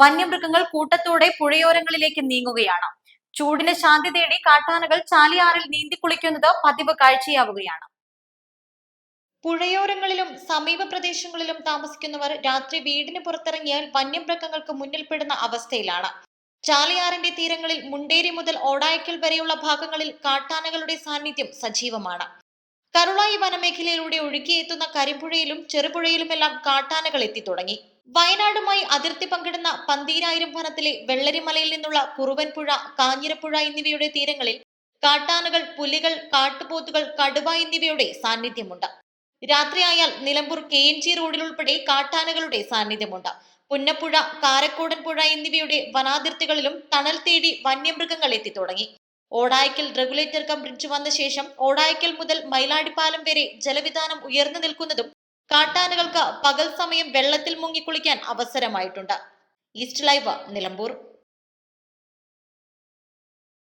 വന്യമൃഗങ്ങൾ കൂട്ടത്തോടെ പുഴയോരങ്ങളിലേക്ക് നീങ്ങുകയാണ്. ചൂടിന് ശാന്തി തേടി കാട്ടാനകൾ ചാലിയാറിൽ നീന്തിക്കുളിക്കുന്നത് പതിവ് കാഴ്ചയാവുകയാണ്. പുഴയോരങ്ങളിലും സമീപ പ്രദേശങ്ങളിലും താമസിക്കുന്നവർ രാത്രി വീടിന് പുറത്തിറങ്ങിയാൽ വന്യമൃഗങ്ങൾക്ക് മുന്നിൽപ്പെടുന്ന അവസ്ഥയിലാണ്. ചാലിയാറിന്റെ തീരങ്ങളിൽ മുണ്ടേരി മുതൽ ഓടായിക്കൽ വരെയുള്ള ഭാഗങ്ങളിൽ കാട്ടാനകളുടെ സാന്നിധ്യം സജീവമാണ്. കരുളായി വനമേഖലയിലൂടെ ഒഴുകിയെത്തുന്ന കരിമ്പുഴയിലും ചെറുപുഴയിലുമെല്ലാം കാട്ടാനകൾ എത്തിത്തുടങ്ങി വയനാടുമായി അതിർത്തി പങ്കിടുന്ന പന്തീരായിരം വനത്തിലെ വെള്ളരിമലയിൽ നിന്നുള്ള കുറുവൻപുഴ കാഞ്ഞിരപ്പുഴ എന്നിവയുടെ തീരങ്ങളിൽ കാട്ടാനകൾ പുലികൾ കാട്ടുപോത്തുകൾ കടുവ എന്നിവയുടെ സാന്നിധ്യമുണ്ട്. രാത്രിയായാൽ നിലമ്പൂർ കെ എൻ ജി റോഡിലുൾപ്പെടെ കാട്ടാനകളുടെ സാന്നിധ്യമുണ്ട്. പുന്നപ്പുഴ കാരക്കോടൻ പുഴ എന്നിവയുടെ വനാതിർത്തികളിലും തണൽ തേടി വന്യമൃഗങ്ങൾ എത്തി തുടങ്ങി ഓടായ്ക്കൽ റെഗുലേറ്റർ കം ബ്രിഡ്ജ് വന്ന ശേഷം ഓടായ്ക്കൽ മുതൽ മയിലാടിപ്പാലം വരെ ജലവിധാനം ഉയർന്നു നിൽക്കുന്നതും പകൽ സമയം വെള്ളത്തിൽ മുങ്ങി കുളിക്കാൻ അവസരമായിട്ടുണ്ട്. East live Nilambur.